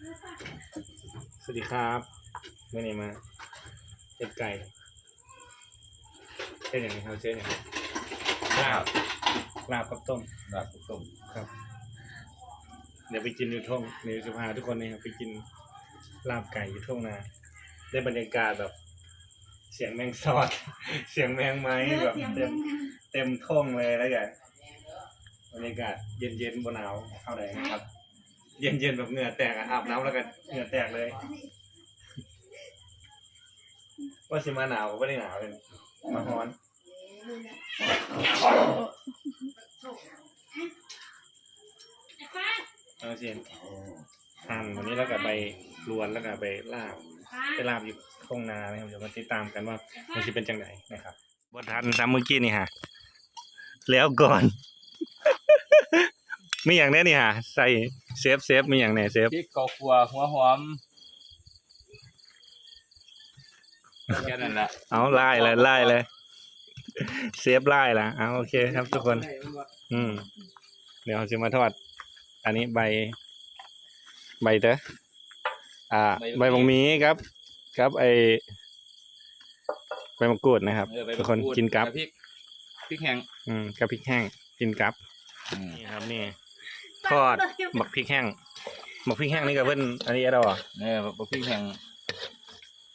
สวัสดีครับไม่ได้มาเป็ดไก่เป็นอย่างไรครับเช่นอย่างไรลาบลาบกับต้มลาบต้มครับ เดี๋ยวไปกินอยู่ท่งเดี๋ยวจะพาทุกคนนี่ครับไปกินลาบไก่อยู่ท่งนาได้บรรยากาศแบบ เสียงแมงสอด เสียงแมงไม้แบบเต็มเต็มท่งเลยแล้วอย่างบรรยากาศเย็นๆบนหนาวเท่าไหร่นะครับ เย็นๆแบบเหงื่อแตกอะอาบน้ำแล้วก็เหงื่อแตกเลย ว่าสิมาหนาวก็ไม่ได้หนาวเลยมาร้อนเอาสิหั่นวันนี้แล้วก็ใบรวนแล้วก็ใบลาบไปลาบอยู่ตรงนานะครับเดี๋ยวมาติดตามกันว่ามันจะเป็นจังไหนนะครับบทันซ้ำเมื่อกี้นี่ฮะแล้วก่อน ไม่อย่างแน่นี่ฮะใส่ เซฟเซฟไม่อย่างแน่เซฟพริกข้าวคั่วหัวหอมแค่นั้นแหละเอาไล่เลยไล่เลยเซฟไล่ละเอาโอเคครับทุกคน อืม เดี๋ยวเราจะมาทอด อันนี้ใบ ใบเตออ่า ใบบงมีครับ ครับไอใบมะกรูดนะครับเออไปทุกคนกินกับพริกพริกแห้งอืมกับพริกแห้งกินกับอืมนี่ครับนี่ ทอดหมักพริกแห้งหมักพริกแห้งนี่กับเพื่อนอันนี้เราอะเนี่ยบักพริกแห้ง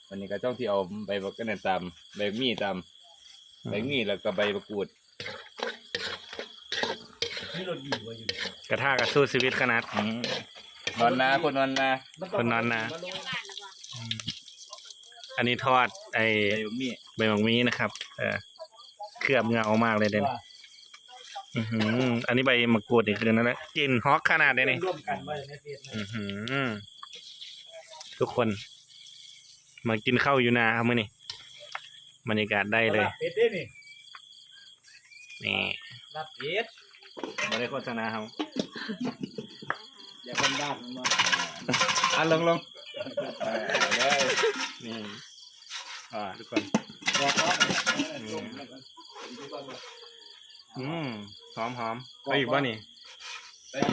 วันนี้ก็ต้องที่เอาใบบักกะเนตตามใบมีตามใบมีแล้วก็ใบมะกรูดกระทากระสู้ชีวิตขนาดอืมนอนนาคนนอนนาคนนอนนะอันนี้ทอดไอใบบักมีใบหมักมีนะครับ เออเคลือบเงามากเลยเด่น อือหืออันนี้ใบมะกรูดนี่คือนั่นแหละกลิ่นฮอกขนาดเลยนี่ร่วมกันไว้ในเพจนะอือหือทุกคน มากินข้าวอยู่นาครับมื่อนี้บรรยากาศได้เลย เพจได้นี่นี่รับเพจไม่ได้โฆษณาครับอย่าคนบ้านมาอะลงลงเออได้นี่อ่าทุกคนบอกว่า อืมหอมหอมไปอีกบ้านี่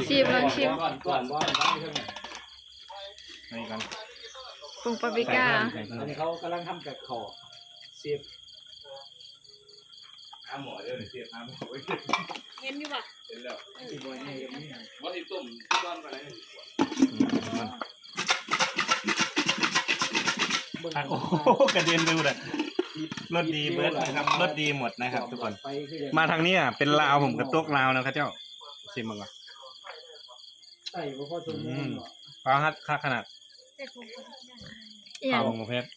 ชิมลองชิม ก่อนก่อนว่าบ้านเท่าไหร่ไปอีกกันปรุงปาปริก้า ใส่อันเพิ่มนี้เขากำลังทำกับขอเสียบน้ำหมอเดี๋ยวเสียบน้ำหมอไว้เห็นอยู่ป่ะเสร็จแล้วที่บอยนี่ยังไม่ว่าที่ต้มต้มอะไรมัน เบิ่ง อะโอ้โหกระเด็นไปหมดอะ รสดีเบิร์ดนะครับรสดีหมดนะครับ ทุกคนไปคือยังมาทางนี้อะเป็นลาวผมกระตกลาวนะครับเจ้าชิมมาก่อนใส่บ่พอสมมุติเนาะปลาฮัดค่าขนาดเอียปลางบงเพชร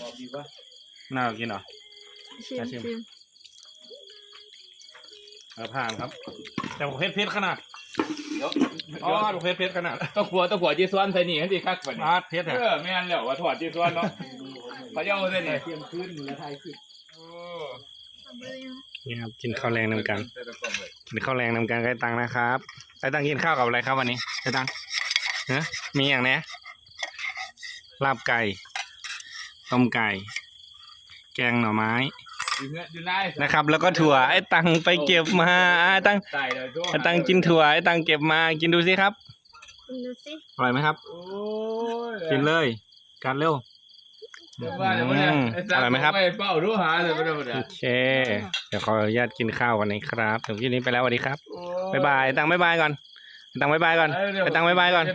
บอกดีว่าน่ากินเหรอชิมอะชิมชิมเออผ่านครับ แต่บงเพชรเพชรขนาดเดี๋ยวอ๋อบงเพชรเพชรขนาดต้องขัวต้องขัวจีสวนใส่นี่ให้ดีคักกว่านี้ปลาเพชรเออะอแม่นแล้วว่าถอดจีสวนเนาะ เขาเย้าใส่นี่เตรียมคืนมือละไทยคลิปโอ้นี่ครับกินข้าวแรงนำกันใส่ตะกร้องเลยกินข้าวแรงนำกันไก่ตังนะครับไก่ตังกินข้าวกับอะไรครับวันนี้ไก่ตังฮะมีอย่างเนี้ยลาบไก่ ต้มไก่ แกงหน่อไม้อยู่เนื้ออยู่ในนะครับ แล้วก็ถั่วไอ้ตังไปเก็บมาไอ้ตังใส่เลยไอ้ตังกินถั่วไอ้ตังเก็บมากินดูสิครับคุณดูสิอร่อยไหมครับโอ้ยกินเลยการเร็ว ร่อยไหมครับไปเป้ารู้หาเลยไม่ได้ไม่ได้โอเค เดี๋ยวขออนุญาตกินข้าวกันนะครับถึงที่นี้ไปแล้วสวัสดีครับโอ้บ๊ายบายไอ้ตังบ๊ายบายก่อนไอ้ตังบ๊ายบายก่อนเอ้ยเดี๋ยวไอ้ตังบ๊ายบายก่อน